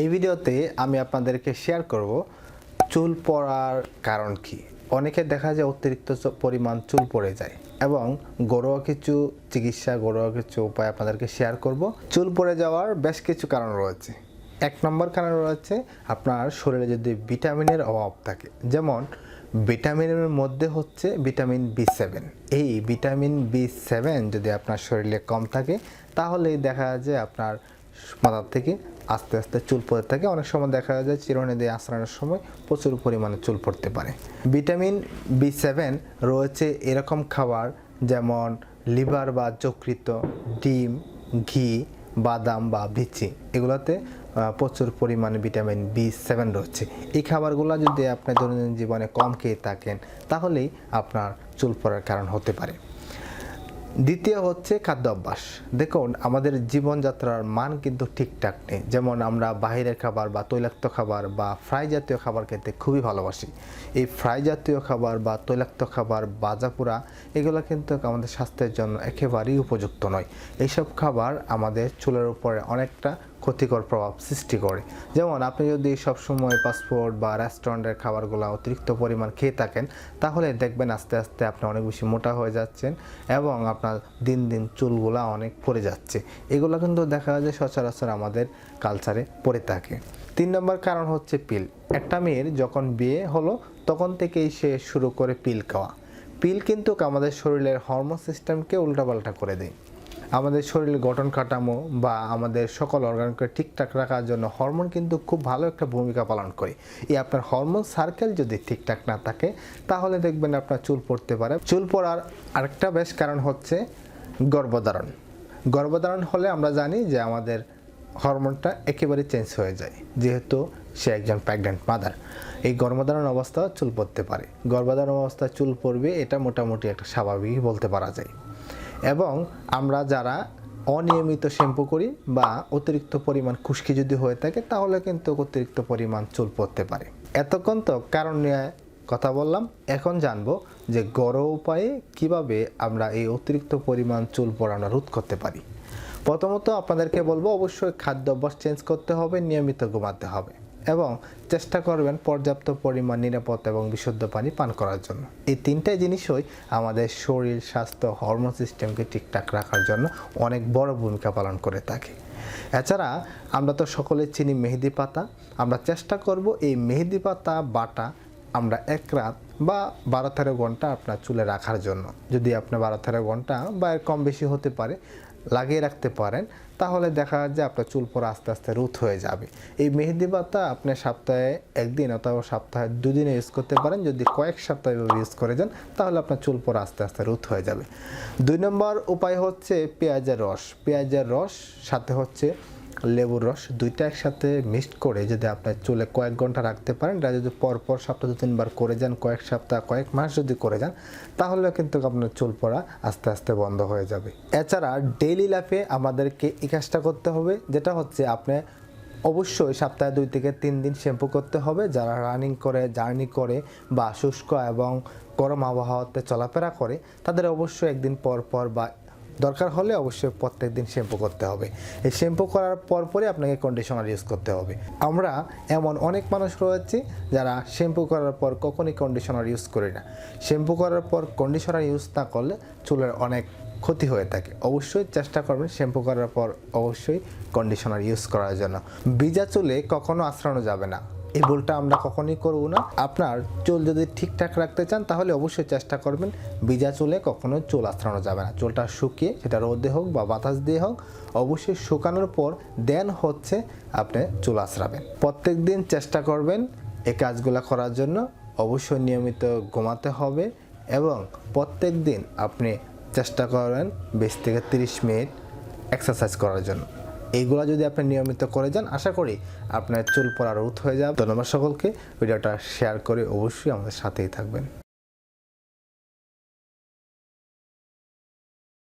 এই ভিডিওতে আমি আপনাদেরকে শেয়ার করব চুল পড়ার কারণ কি। অনেকে দেখা যায় অতিরিক্ত পরিমাণ চুল পড়ে যায় এবং ঘরোয়া কিছু চিকিৎসা, ঘরোয়া কিছু উপায় আপনাদেরকে শেয়ার করব। চুল পড়ে যাওয়ার বেশ কিছু কারণ রয়েছে। এক নম্বর কারণ রয়েছে আপনার শরীরে যদি ভিটামিনের অভাব থাকে, যেমন ভিটামিনের মধ্যে হচ্ছে ভিটামিন বি সেভেন। এই ভিটামিন বি সেভেন যদি আপনার শরীরে কম থাকে, তাহলেই দেখা যায় আপনার মাথার থেকে আস্তে আস্তে চুল পড়তে থাকে। অনেক সময় দেখা যায় চিরুনি দিয়ে আশ্রানোর সময় প্রচুর পরিমাণে চুল পড়তে পারে। ভিটামিন বি সেভেন রয়েছে এরকম খাবার যেমন লিভার বা যকৃত ডিম, ঘি, বাদাম বা বিচি। এগুলোতে প্রচুর পরিমাণে ভিটামিন বি সেভেন রয়েছে। এই খাবারগুলো যদি আপনি দৈনন্দিন জীবনে কম খেয়ে থাকেন, তাহলেই আপনার চুল পড়ার কারণ হতে পারে। দ্বিতীয় হচ্ছে খাদ্য অভ্যাস দেখুন, আমাদের জীবনযাত্রার মান কিন্তু ঠিকঠাক নেই। যেমন আমরা বাহিরের খাবার বা তৈলাক্ত খাবার বা ফ্রাই জাতীয় খাবার খেতে খুবই ভালোবাসি। এই ফ্রাই জাতীয় খাবার বা তৈলাক্ত খাবার, বাজাপুরা, এগুলো কিন্তু আমাদের স্বাস্থ্যের জন্য একেবারেই উপযুক্ত নয়। এইসব খাবার আমাদের চুলের উপরে অনেকটা ক্ষতিকর প্রভাব সৃষ্টি করে। যেমন, আপনি যদি সবসময় পাসপোর্ট বা রেস্টুরেন্টের খাবারগুলো অতিরিক্ত পরিমাণ খেয়ে থাকেন, তাহলে দেখবেন আস্তে আস্তে আপনি অনেক বেশি মোটা হয়ে যাচ্ছেন এবং আপনার দিন দিন চুলগুলা অনেক পড়ে যাচ্ছে। এগুলো কিন্তু দেখা যায় সচরাচর আমাদের কালচারে পড়ে থাকে। তিন নম্বর কারণ হচ্ছে পিল। একটা মেয়ের যখন বিয়ে হলো, তখন থেকেই সে শুরু করে পিল খাওয়া। পিল কিন্তু আমাদের শরীরের হরমোন সিস্টেমকে উল্টাপাল্টা করে দেয়। আমাদের শরীরের গঠন কাঠামো বা আমাদের সকল অর্গানকে ঠিকঠাক রাখার জন্য হরমোন কিন্তু খুব ভালো একটা ভূমিকা পালন করে। এই আপনার হরমোন সার্কেল যদি ঠিকঠাক না থাকে, তাহলে দেখবেন আপনার চুল পড়তে পারে। চুল পড়ার আরেকটা বেশ কারণ হচ্ছে গর্ভধারণ। গর্ভধারণ হলে আমরা জানি যে আমাদের হরমোনটা একেবারে চেঞ্জ হয়ে যায়, যেহেতু সে একজন প্রেগনেন্ট মাদার এই গর্ভধারণ অবস্থা চুল পড়তে পারে। গর্ভধারণ অবস্থায় চুল পড়বে, এটা মোটামুটি একটা স্বাভাবিকই বলতে পারা যায়। এবং আমরা যারা অনিয়মিত শ্যাম্পু করি বা অতিরিক্ত পরিমাণ খুশকি যদি হয়ে থাকে, তাহলে কিন্তু অতিরিক্ত পরিমাণ চুল পড়তে পারে। এতক্ষণ তো কারণ নিয়ে কথা বললাম। এখন জানব যে ঘরোয়া উপায়ে কীভাবে আমরা এই অতিরিক্ত পরিমাণ চুল পড়ানো রোধ করতে পারি। প্রথমত আপনাদেরকে বলব, অবশ্যই খাদ্য অভ্যাস চেঞ্জ করতে হবে, নিয়মিত ঘুমাতে হবে। এবং চেষ্টা করবেন পর্যাপ্ত পরিমাণ নিরাপদ এবং বিশুদ্ধ পানি পান করার জন্য। এই তিনটে জিনিসই আমাদের শরীর, স্বাস্থ্য হরমোন সিস্টেমকে ঠিকঠাক রাখার জন্য অনেক বড় ভূমিকা পালন করে থাকে। এছাড়া আমরা তো সকলে চিনি মেহেদি পাতা। আমরা চেষ্টা করব এই মেহেদি পাতা, বাটা আমরা এক রাত বা বারো তেরো ঘণ্টা আপনার চুলে রাখার জন্য। যদি আপনার বারো তেরো ঘণ্টা বা কম বেশি হতে পারে লাগিয়ে রাখতে পারেন, তাহলে দেখা যায় আপনার চুল পরে আস্তে আস্তে রুথ হয়ে যাবে। এই মেহেদি পাতা আপনি সপ্তাহে একদিন অথবা সপ্তাহে দুদিনে ইউজ করতে পারেন। যদি কয়েক সপ্তাহ ইউজ করে যান, তাহলে আপনার চুল পরে আস্তে আস্তে রুথ হয়ে যাবে। দুই নম্বর উপায় হচ্ছে পেঁয়াজের রস। পেঁয়াজের রস, সাথে হচ্ছে লেবুর রস দুইটা একসাথে মিক্সড করে যদি আপনার চুলে কয়েক ঘণ্টা রাখতে পারেন, এটা যদি পরপর সপ্তাহ দু তিনবার করে যান, কয়েক সপ্তাহ, কয়েক মাস যদি করে যান তাহলে কিন্তু আপনার চুল পড়া আস্তে আস্তে বন্ধ হয়ে যাবে। এছাড়া ডেইলি লাইফে আমাদেরকে এই কাজটা করতে হবে, যেটা হচ্ছে আপনি অবশ্যই সপ্তাহে দুই থেকে তিন দিন শ্যাম্পু করতে হবে। যারা রানিং করে জার্নি করে বা শুষ্ক এবং গরম আবহাওয়াতে চলাফেরা করে, তাদের অবশ্যই একদিন পর পর বা দরকার হলে অবশ্যই প্রত্যেক দিন শ্যাম্পু করতে হবে। এই শ্যাম্পু করার পর পরই আপনাকে কন্ডিশনার ইউজ করতে হবে। আমরা এমন অনেক মানুষ রয়েছে যারা শ্যাম্পু করার পর কখনই কন্ডিশনার ইউজ করি না। শ্যাম্পু করার পর কন্ডিশনার ইউজ না করলে চুলের অনেক ক্ষতি হয়ে থাকে। অবশ্যই চেষ্টা করবেন শ্যাম্পু করার পর অবশ্যই কন্ডিশনার ইউজ করার জন্য। ভিজা চুলে কখনো আশ্রানো যাবে না। এই ভুলটা আমরা কখনোই করব না। আপনার চুল যদি ঠিকঠাক রাখতে চান, তাহলে অবশ্যই চেষ্টা করবেন ভিজা চুলে কখনোই চুল আশ্রানো যাবে না। চুলটা শুকিয়ে সেটা রোদে হোক বা বাতাস দিয়ে হোক, অবশ্যই শুকানোর পর দেন হচ্ছে আপনি চুল আশ্রাবেন প্রত্যেক দিন চেষ্টা করবেন এই কাজগুলো করার জন্য। অবশ্যই নিয়মিত ঘুমাতে হবে এবং প্রত্যেক দিন আপনি চেষ্টা করবেন বিশ থেকে তিরিশ মিনিট এক্সারসাইজ করার জন্য। এইগুলো যদি আপনি নিয়মিত করে যান, আশা করি আপনার চুল পড়া রোধ হয়ে যাবে। ধন্যবাদ সকলকে। ভিডিওটা শেয়ার করে অবশ্যই আমাদের সাথেই থাকবেন।